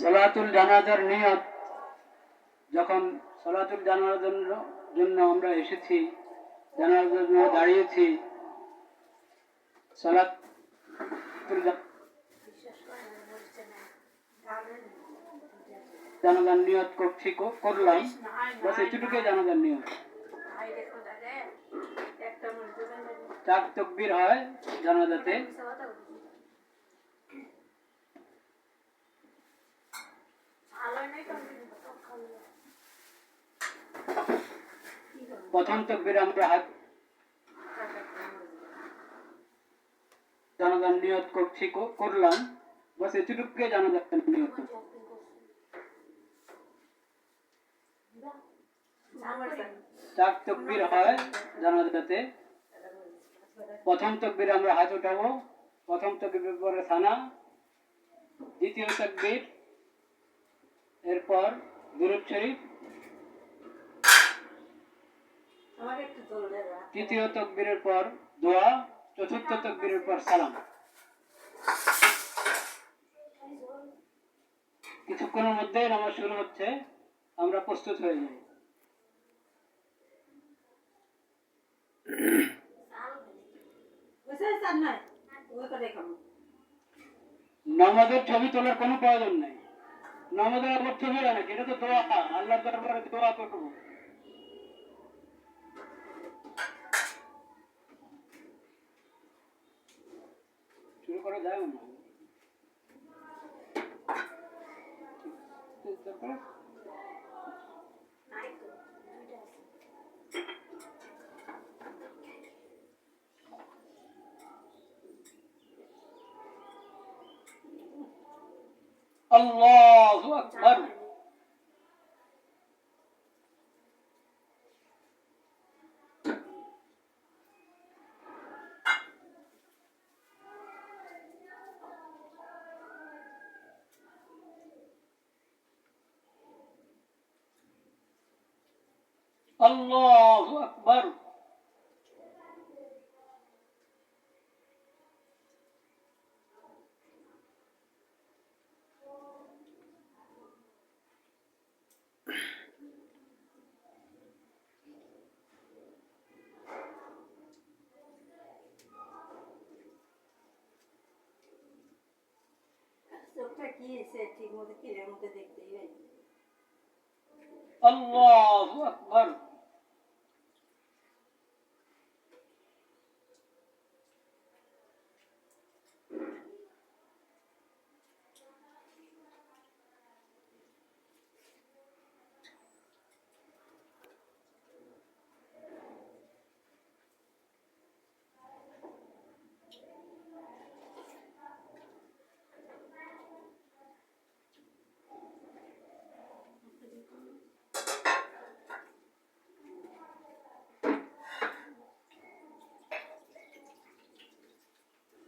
সালাতুল জানাজার নিয়ত যখন সালাতুল জানাজার জন্য আমরা এসেছি জানাজার জন্য দাঁড়িয়েছি সালাতুল জানাজার নিয়ত করছি করলাম। বাস এটুকুই জানাজার নিয়ত। চার তকবির হয় জানাজাতে। প্রথম তকবির আমরা হাত জানাজার নিয়ত করছি করলাম। বাস এটুকুই জানাজার নিয়ত চার তকবির হয় জানাজাতে। প্রথম তকবির আমরা হাত উঠাবো। প্রথম তকবির পরে সানা। দ্বিতীয় তকবির এরপর দুরুদ শরীফ। তৃতীয় তকবীরের পর দোয়া, চতুর্থ তকবীরের পর সালাম। কিছুক্ষণের মধ্যে নামাজ শুরু হচ্ছে, আমরা প্রস্তুত হয়ে যাই। নামাজের ছবি তোলার কোনো প্রয়োজন নেই। নামাজের আবার ছবি আনে, এটা তো দোয়া আল্লাহ দরবারে দোয়া করব। করা যায় না তারপরে আল্লাহু আল্লাহু আকবার চোখটা কি